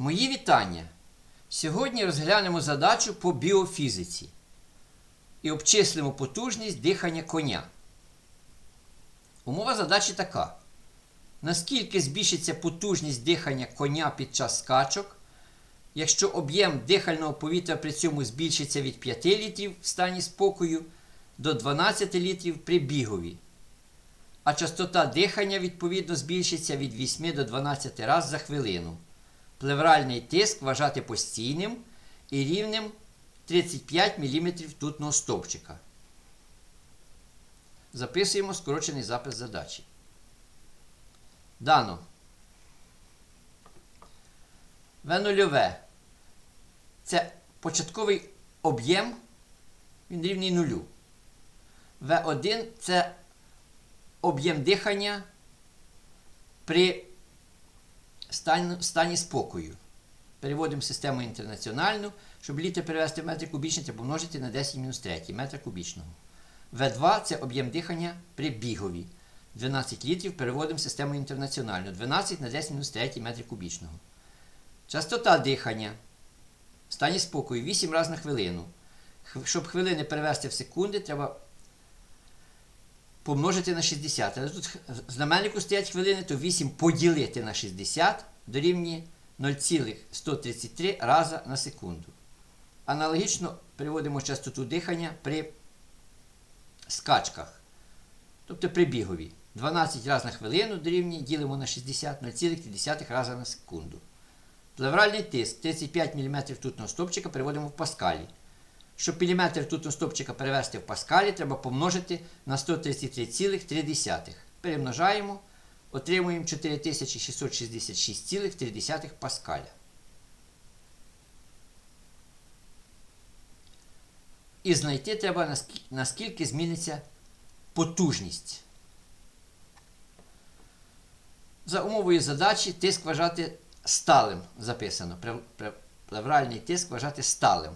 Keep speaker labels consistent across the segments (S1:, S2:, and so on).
S1: Мої вітання! Сьогодні розглянемо задачу по біофізиці і обчислимо потужність дихання коня. Умова задачі така. Наскільки збільшиться потужність дихання коня під час скачок, якщо об'єм дихального повітря при цьому збільшиться від 5 літрів в стані спокою до 12 літрів при бігові, а частота дихання відповідно збільшиться від 8 до 12 разів за хвилину. Плевральний тиск вважати постійним і рівнем 35 мм тутного стовпчика. Записуємо скорочений запис задачі. Дано. В0 це початковий об'єм, він рівний нулю. В1 це об'єм дихання при стані, стані спокою. Переводимо систему інтернаціональну, щоб літр перевести в метри кубічні, треба помножити на 10 мінус 3 метра кубічного. В2 це об'єм дихання при бігові. 12 літрів переводимо в систему інтернаціональну. 12 на 10 мінус 3 метри кубічного. Частота дихання в стані спокою 8 разів на хвилину. Щоб хвилини перевести в секунди, треба помножити на 60. Але тут в знаменнику стоять хвилини, то 8 поділити на 60 дорівнює 0,133 рази на секунду. Аналогічно переводимо частоту дихання при скачках. Тобто при бігові. 12 разів на хвилину дорівнює, ділимо на 60 0,3 рази на секунду. Плевральний тиск 35 мм тутного стопчика переводимо в паскалі. Щоб міліметр тутного стопчика перевести в паскалі, треба помножити на 133,3. Перемножаємо, отримуємо 4666,3 паскаля. І знайти треба, наскільки, зміниться потужність. За умовою задачі тиск вважати сталим записано. Плевральний тиск вважати сталим.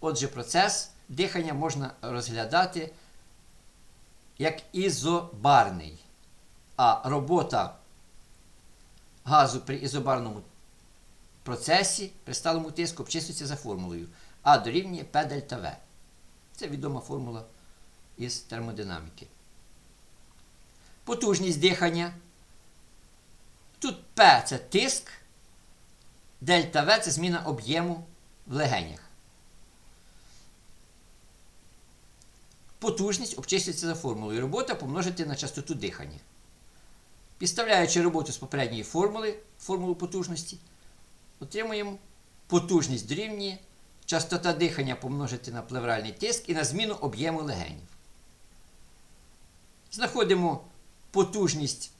S1: Отже, процес дихання можна розглядати як ізобарний. А робота газу при ізобарному процесі при сталому тиску обчислюється за формулою А дорівнює P дельта В. Це відома формула із термодинаміки. Потужність дихання. Тут P це тиск, дельта В це зміна об'єму в легенях. Потужність обчислюється за формулою. Робота помножити на частоту дихання. Підставляючи роботу з попередньої формули, формулу потужності, отримуємо потужність дорівнює частота дихання помножити на плевральний тиск і на зміну об'єму легенів. Знаходимо потужність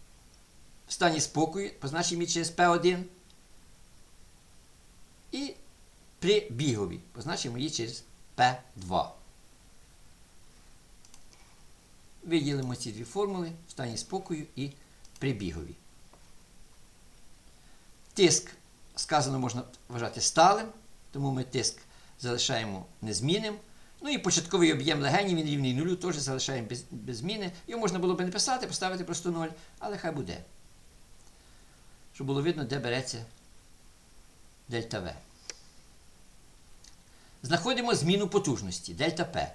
S1: в стані спокою, позначимо її через P1. І при бігові позначимо її через P2. Виділимо ці дві формули в стані спокою і при бігові. Тиск, сказано, можна вважати сталим, тому ми тиск залишаємо незмінним. Ну і початковий об'єм легенів, він рівний нулю, теж залишаємо без, без зміни. Його можна було б не писати, поставити просто 0, але хай буде. Щоб було видно, де береться дельта В. Знаходимо зміну потужності дельта П.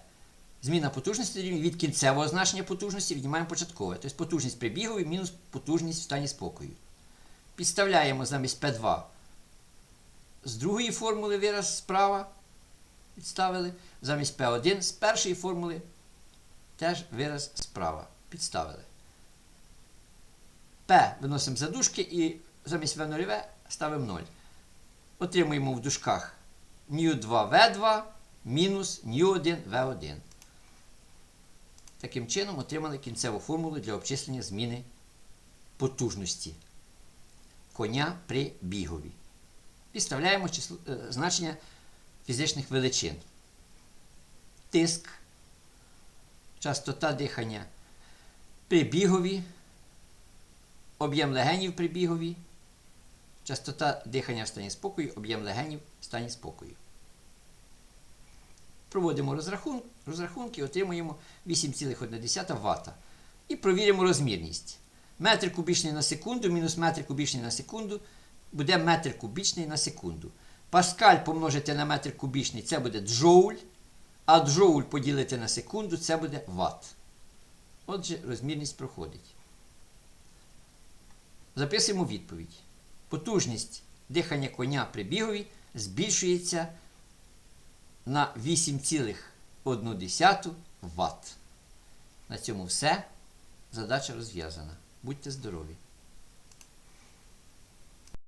S1: Зміна потужності дорівнює від кінцевого значення потужності віднімаємо початкове. Тобто потужність при бігові мінус потужність в стані спокою. Підставляємо замість P2 з другої формули вираз справа. Підставили. Замість P1 з першої формули теж вираз справа. Підставили. P виносимо за дужки і замість V0V ставимо 0. Отримуємо в дужках ν2V2 мінус ν1V1. Таким чином отримали кінцеву формулу для обчислення зміни потужності коня при бігові. Підставляємо число, е, значення фізичних величин. Тиск, частота дихання при бігові, об'єм легенів при бігові, частота дихання в стані спокою, об'єм легенів в стані спокою. Проводимо розрахун, розрахунки, отримуємо 8,1 Вт. І провіримо розмірність. Метр кубічний на секунду мінус метр кубічний на секунду буде метр кубічний на секунду. Паскаль помножити на метр кубічний це буде джоуль, а джоуль поділити на секунду це буде ватт. Отже, розмірність проходить. Записуємо відповідь. Потужність дихання коня при бігові збільшується на 8,1 Вт. На цьому все. Задача розв'язана. Будьте здорові!